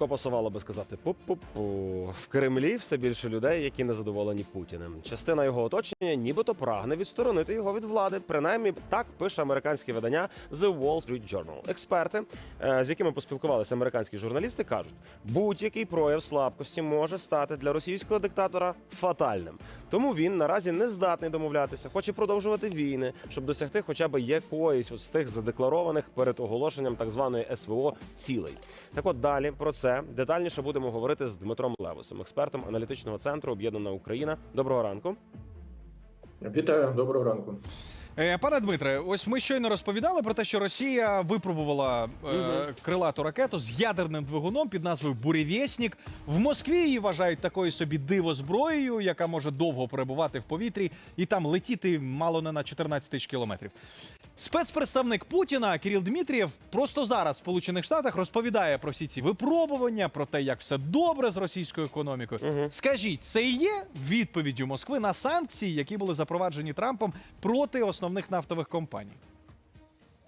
тако пасувало би сказати пу-пу-пу. В Кремлі все більше людей, які не задоволені Путіним. Частина його оточення нібито прагне відсторонити його від влади. Принаймні так пише американське видання The Wall Street Journal. Експерти, е, з якими поспілкувалися американські журналісти, кажуть, будь-який прояв слабкості може стати для російського диктатора фатальним. Тому він наразі не здатний домовлятися, хоче продовжувати війни, щоб досягти хоча б якоїсь з тих задекларованих перед оголошенням так званої СВО цілей. Так от далі про це детальніше будемо говорити з Дмитром Левусом, експертом аналітичного центру Об'єднана Україна. Доброго ранку. Вітаю, доброго ранку. Е, Пане Дмитре, ось ми щойно розповідали про те, що Росія випробувала е, крилату ракету з ядерним двигуном під назвою Буревєснік. В Москві її вважають такою собі дивозброєю, яка може довго перебувати в повітрі і там летіти мало не на 14 тисяч кілометрів. Спецпредставник Путіна Кирил Дмитрієв просто зараз в Сполучених Штатах розповідає про всі ці випробування, про те, як все добре з російською економікою. Скажіть, це і є відповіддю Москви на санкції, які були запроваджені Трампом проти основних нафтових компаній?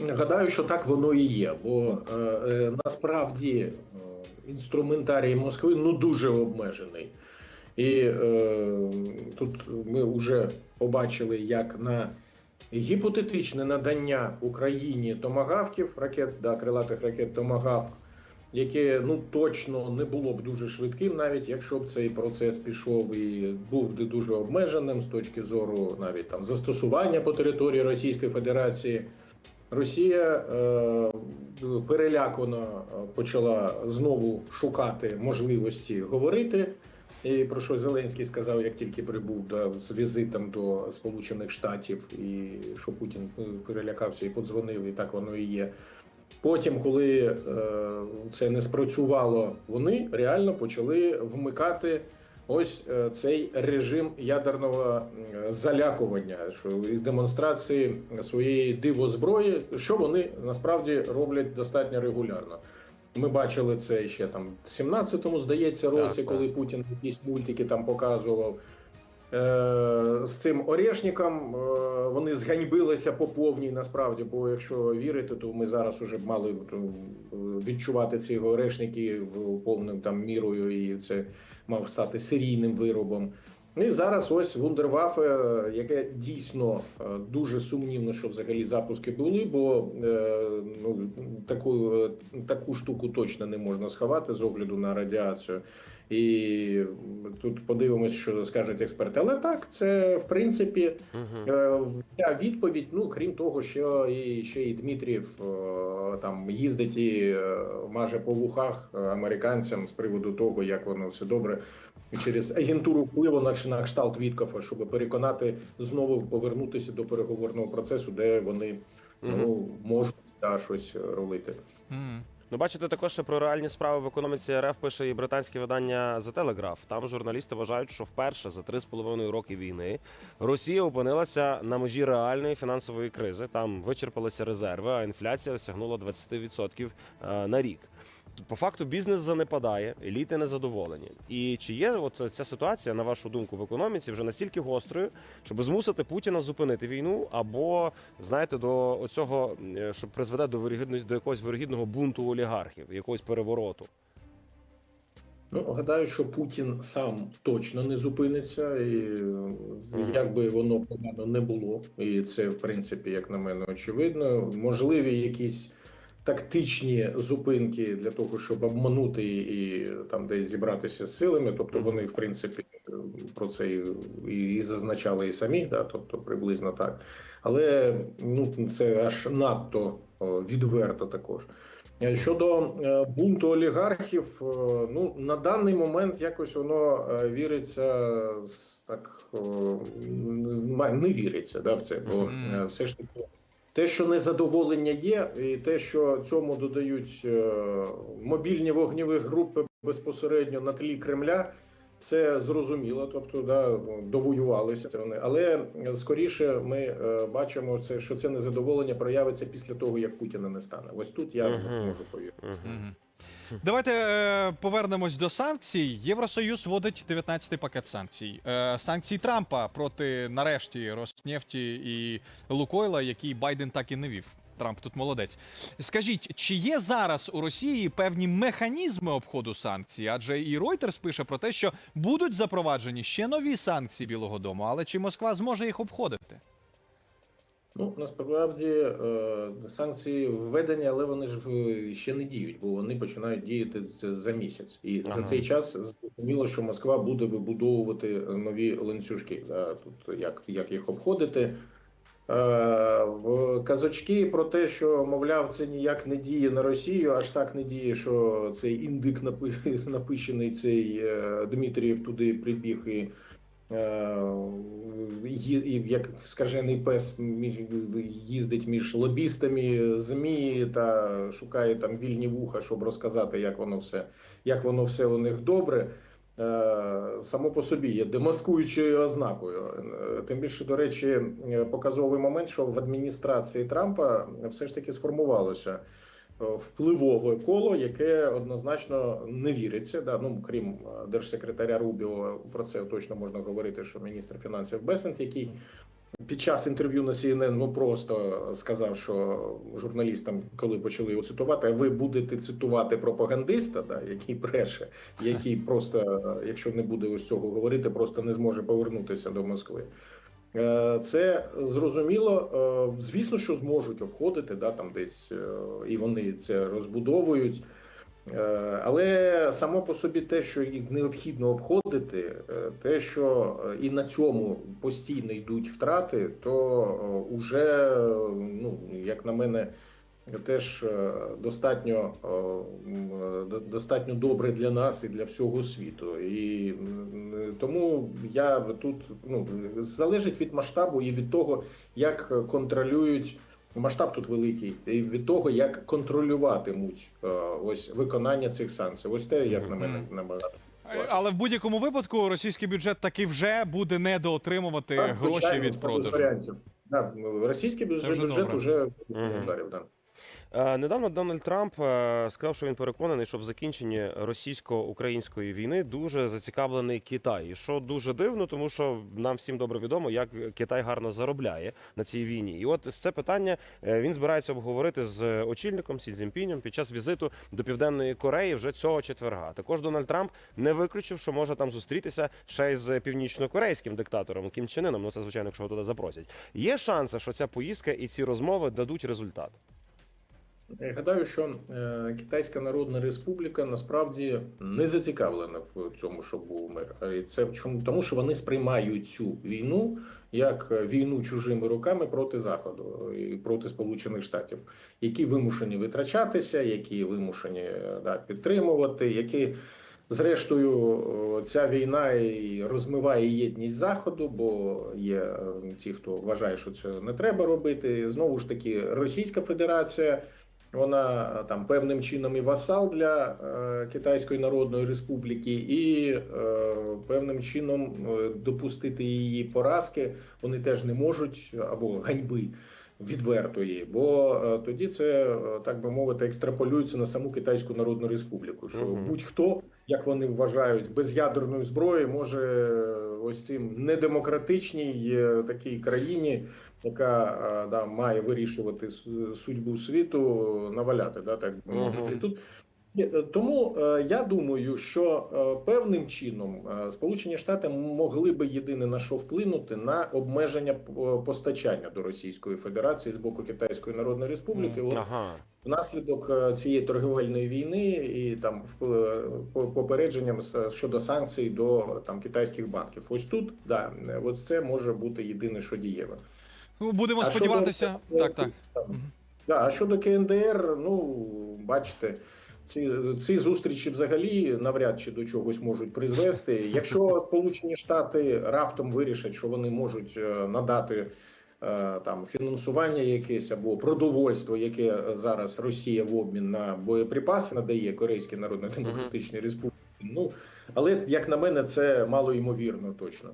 Гадаю, що так воно і є, бо е, е, насправді е, інструментарій Москви ну дуже обмежений. І е, тут ми вже побачили, як на гіпотетичне надання Україні томагавків, ракет, да, крилатих ракет Томагавк, яке ну точно не було б дуже швидким, навіть якщо б цей процес пішов і був би дуже обмеженим з точки зору навіть там застосування по території Російської Федерації. Росія е, перелякано е, почала знову шукати можливості говорити. І про що Зеленський сказав, як тільки прибув да, з візитом до Сполучених Штатів, і що Путін е, перелякався і подзвонив, і так воно і є. Потім, коли е, це не спрацювало, вони реально почали вмикати ось е, цей режим ядерного залякування, що із демонстрації своєї дивозброї, що вони насправді роблять достатньо регулярно. Ми бачили це ще там в 17-му, здається, році, Так, коли Путін якісь мультики там показував. Е, з цим орешником е, вони зганьбилися по повній насправді. Бо якщо вірити, то ми зараз уже б мали е, відчувати ці орешники в повним там мірою, і це мав стати серійним виробом. Ну І зараз ось вундервафе, яке дійсно дуже сумнівно, що взагалі запуски були, бо ну таку, таку штуку точно не можна сховати з огляду на радіацію. І тут подивимось, що скажуть експерти. Але так, це в принципі е, відповідь. Ну крім того, що і ще і Дмитрів е, там їздить і е, маже по вухах американцям з приводу того, як воно все добре через агентуру впливу на, на кшталт Віткофа, щоб переконати знову повернутися до переговорного процесу, де вони ну, можуть да, щось ролити. Ну, бачите, також про реальні справи в економіці РФ пише і британське видання The Telegraph. Там журналісти вважають, що вперше за три з половиною роки війни Росія опинилася на межі реальної фінансової кризи. Там вичерпалися резерви, а інфляція осягнула 20% е, на рік. По факту бізнес занепадає, еліти незадоволені. І чи є от ця ситуація, на вашу думку, в економіці вже настільки гострою, щоб змусити Путіна зупинити війну, або знаєте, до оцього, е, щоб призведе до вирогідності до якогось вирогідного бунту олігархів, якогось перевороту? Ну, гадаю, що Путін сам точно не зупиниться, і е, як би воно погано не було, і це, в принципі, як на мене, очевидно. Можливі якісь тактичні зупинки для того, щоб обманути і там десь зібратися з силами. Тобто вони, в принципі, про це і, і зазначали і самі, да, тобто приблизно так. Але ну, це аж надто відверто також. Е, Щодо е, бунту олігархів, е, ну на даний момент якось воно віриться так не віриться, да, в це, бо все ж таки. Те, що незадоволення є, і те, що цьому додають е, мобільні вогневі групи безпосередньо на тлі Кремля, це зрозуміло. Тобто, да, довоювалися це вони. Але е, скоріше ми е, бачимо, це, що це незадоволення проявиться після того, як Путіна не стане. Ось тут я Мгм. можу повірити. Давайте е, повернемось до санкцій. Євросоюз вводить 19-й пакет санкцій. Е, санкції Трампа проти нарешті Роснефті і Лукойла, які Байден так і не вів. Трамп тут молодець. Скажіть, чи є зараз у Росії певні механізми обходу санкцій? Адже і Reuters пише про те, що будуть запроваджені ще нові санкції Білого Дому, але чи Москва зможе їх обходити? Ну насправді е, санкції введені, але вони ж е, ще не діють, бо вони починають діяти за місяць. І Ага. за цей час зрозуміло, що Москва буде вибудовувати нові ланцюжки. Да, тут як, як їх обходити. Е, В казочки про те, що мовляв, це ніяк не діє на Росію, аж так не діє, що цей індик напи- напищений цей е, Дмитрієв туди прибіг і Е, і як скажений пес їздить між лобістами змі та шукає там вільні вуха, щоб розказати, як воно все, як воно все у них добре. Е, Само по собі є демаскуючою ознакою. Е, Тим більше, до речі, е, показовий момент, що в адміністрації Трампа все ж таки сформувалося впливове коло, яке однозначно не віриться. Да, ну крім держсекретаря Рубіо, про це точно можна говорити, що міністр фінансів Бесент, який під час інтерв'ю на CNN ну просто сказав, що журналістам, коли почали його цитувати, ви будете цитувати пропагандиста, да, який бреше, який просто, якщо не буде ось цього говорити, просто не зможе повернутися до Москви. Е, Це зрозуміло. Е, Звісно, що зможуть обходити, да, там десь е, і вони це розбудовують. Е, Але само по собі те, що їх необхідно обходити, е, те, що е, і на цьому постійно йдуть втрати, то е, уже, ну як на мене, теж достатньо достатньо добре для нас і для всього світу. І тому я тут ну залежить від масштабу і від того, як контролюють. Масштаб тут великий і від того, як контролюватимуть е, ось виконання цих санкцій. Ось те, як на мене набагато. мене. Але в будь-якому випадку російський бюджет таки вже буде недоотримувати Так, гроші від продажу. варіантів. Да, російський бюджет, вже бюджет добре. уже ударів. Да. Е, Недавно Дональд Трамп е, сказав, що він переконаний, що в закінченні російсько-української війни дуже зацікавлений Китай. Що дуже дивно, тому що нам всім добре відомо, як Китай гарно заробляє на цій війні. І от це питання е, він збирається обговорити з очільником Сі Цзіньпінем під час візиту до Південної Кореї вже цього четверга. Також Дональд Трамп не виключив, що може там зустрітися ще й з північно-корейським диктатором Кім Чен. Ну це звичайно, якщо його туди запросять. Є шанси, що ця поїздка і ці розмови дадуть результат. Я гадаю, що е, Китайська Народна Республіка насправді не зацікавлена в цьому, щоб був мир. І це чому тому, що вони сприймають цю війну як е, війну чужими руками проти Заходу і проти Сполучених Штатів, які вимушені витрачатися, які вимушені е, да, підтримувати, які. Зрештою, ця війна і розмиває єдність заходу, бо є ті, хто вважає, що це не треба робити. Знову ж таки, Російська Федерація, вона е, там певним чином і васал для е, Китайської Народної Республіки, і е, певним чином е, допустити її поразки вони теж не можуть або ганьби. Відвертої, бо е, тоді це е, так би мовити екстраполюється на саму Китайську Народну Республіку. Що Мгм. будь-хто, як вони вважають, без ядерної зброї може ось цим недемократичній е, такій країні, яка е, да, має вирішувати судьбу світу, наваляти. Да, так би мовити. Тут е, Тому е, я думаю, що певним чином Сполучені Штати могли би єдине на що вплинути на обмеження постачання до Російської Федерації з боку Китайської Народної Республіки. Ага. Внаслідок цієї торгівельної війни і там попередженням щодо санкцій до там китайських банків. Ось тут да, ось це може бути єдине, що дієве. Ну, Будемо А щодо- сподіватися. Так, так. Да, а щодо КНДР, ну бачите, ці, ці зустрічі взагалі навряд чи до чогось можуть призвести. Якщо Сполучені Штати раптом вирішать, що вони можуть е, надати е, там фінансування якесь або продовольство, яке зараз Росія в обмін на боєприпаси надає Корейській Народно-Демократичній Республіці. Ну але як на мене, це мало ймовірно точно.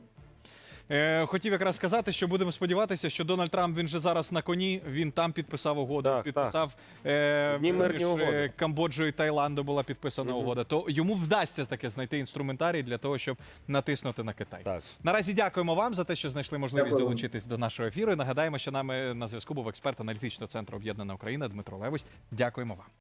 Е, хотів якраз сказати, що будемо сподіватися, що Дональд Трамп він же зараз на коні. Він там підписав угоду. Так, підписав е, Ні мирні між, е. Камбоджою і Таїландом була підписана угода. То йому вдасться таке знайти інструментарій для того, щоб натиснути на Китай. Так. Наразі дякуємо вам за те, що знайшли можливість Дякую. долучитись до нашого ефіру. І Нагадаємо, що нами на зв'язку був експерт аналітичного центру Об'єднана Україна Дмитро Левось. Дякуємо вам.